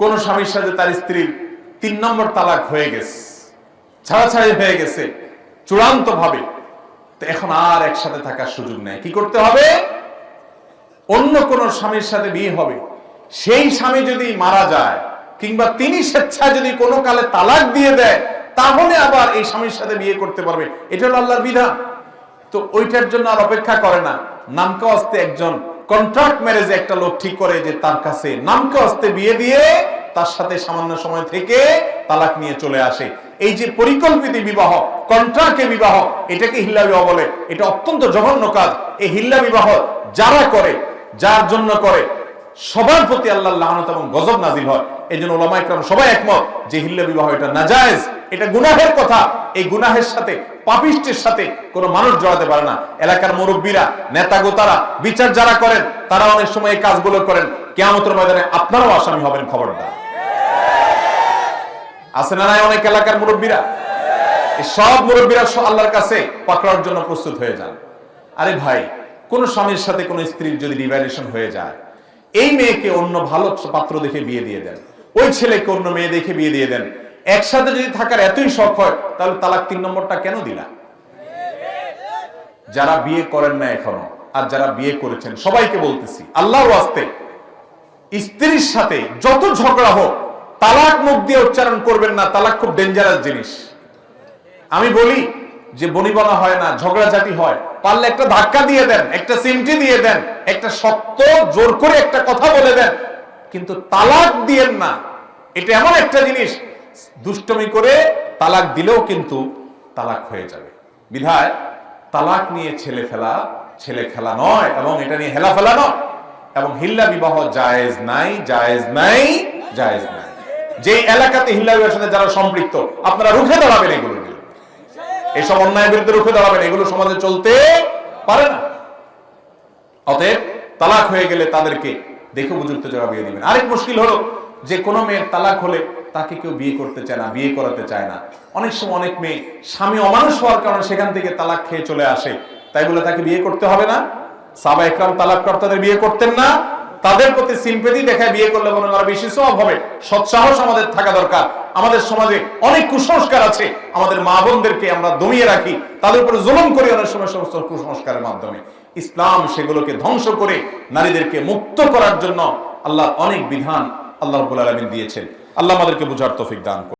কোন স্বামীর সাথে তার স্ত্রীর তিন নম্বর তালাক হয়ে গেছে, ছাড়াছাড়ি হয়ে গেছে চূড়ান্ত ভাবে তো এখন আর একসাথে থাকার সুযোগ নেই। কি করতে হবে? অন্য কোন স্বামীর সাথে বিয়ে হবে। সেই স্বামী যদি মারা যায়, কিংবা তিনি স্বেচ্ছায় যদি কোনো কালে তালাক দিয়ে দেয়, তাহলে আবার এই স্বামীর সাথে বিয়ে করতে পারবে। এটা হলো আল্লাহর বিধান। তো ওইটার জন্য আর অপেক্ষা করে না। নামকা অস্তে একজন কন্ট্রাক্ট ম্যারেজে একটা লোক ঠিক করে যে তার কাছে নামকা অস্তে বিয়ে দিয়ে তার সাথে সামান্য সময় থেকে তালাক নিয়ে চলে আসে। এই যে পরিকল্পিত বিবাহ কন্ট্রাক্টে বিবাহ, এটাকে হিল্লা বিবাহ বলে। এটা অত্যন্ত জঘন্য কাজ। এই হিল্লা বিবাহ যারা করে, যার জন্য করে, সবার প্রতি আল্লাহ লাহনত এবং গজব নাজিল হয়। এই জন্য ওলামা ইকরাম সবাই একমত যে হিল্লা বিবাহ এটা নাজায়েজ, এটা গুনাহের কথা। এই গুনাহের সাথে পাপিষ্টের সাথে কোনো মানুষ জড়াতে পারে না। এলাকার মুরব্বীরা নেতা গোতারা বিচার যারা করেন তারা অনেক সময় এই কাজগুলো করেন। কেয়ামতের ময়দানে আপনারাও আসামি হবেন খবরদার। আছে না নাই অনেক এলাকার মুরব্বীরা? সব মুরব্বীরা আল্লাহর কাছে পাকড়ার জন্য প্রস্তুত হয়ে যান। আরে ভাই, কোন স্বামীর সাথে কোন স্ত্রীর যদি ডিভাইডেশন হয়ে যায়, এই মেয়েকে অন্য ভালো পাত্র দেখে বিয়ে দিয়ে দেন। ওই ছেলেকে অন্য মেয়ে দেখে বিয়ে দিয়ে দেন। একসাথে যদি থাকার এতই শখ হয়, তাহলে তালাক তিন নম্বরটা কেন দিলা? যারা বিয়ে করেন না এখনও, আর যারা বিয়ে করেছেন, সবাইকে বলতেছি আল্লাহ ওয়াস্তে স্ত্রীর সাথে যত ঝগড়া হোক, তালাক মুখ দিয়ে উচ্চারণ করবেন না, তালাক খুব ডেঞ্জারাস জিনিস। আমি বলি যে বনিবনা হয় না, ঝগড়াঝাটি হয়, পারলে একটা ধাক্কা দিয়ে দেন, একটা সিমটি দিয়ে দেন, একটা শক্ত, জোর করে একটা কথা বলে দেন, কিন্তু তালাক দিয়েন না, এটা এমন একটা জিনিস দুষ্টমি করে তালাক দিলেও কিন্তু তালাক হয়ে যাবে। বিধায় তালাক নিয়ে ছেলে ফেলা ছেলে খেলা নয় এবং এটা নিয়ে হেলা ফেলা নয় এবং হিল্লা বিবাহ জায়েজ নাই জায়েজ নাই জায়েজ নাই। যে এলাকাতে হিল্লা বিবাহের সাথে যারা সম্পৃক্ত, আপনারা রুখে দাঁড়াবেন এগুলো এসব অন্যায় বিরুদ্ধে রুখে দাঁড়াবেন, এগুলো সমাজে চলতে পারে না। অতএব তালাক হয়ে গেলে তাদেরকে দেখে উপযুক্ত জবাব দিয়ে দিবেন। আরেক মুশকিল হলো যে কোনো মেয়ের তালাক হলে তাকে কেউ বিয়ে করতে চায় না, বিয়ে করাতে চায় না। অনেক সময় অনেক মেয়ে স্বামী অমানুষ হওয়ার কারণে সেখান থেকে তালাক খেয়ে চলে আসে। তাই বলে তাকে বিয়ে করতে হবে না। সাবা একরাম তালাক কর্তাদের বিয়ে করতেন না। তাদের প্রতি সিম্পেথি দেখায় বিয়ে করলে মনে হয় বেশি সব হবে। সৎসাহস আমাদের থাকা দরকার। আমাদের সমাজে অনেক কুসংস্কার আছে। আমাদের মা বোনদেরকে আমরা দমিয়ে রাখি। তাদের উপরে জুলুম করি অনেক সময় সমস্ত কুসংস্কারের মাধ্যমে। ইসলাম সেগুলোকে ধ্বংস করে নারীদেরকে মুক্ত করার জন্য আল্লাহ অনেক বিধান আল্লাহ রবুল আলমিন দিয়েছেন। আল্লাহ আমাদেরকে বুঝার তৌফিক দান।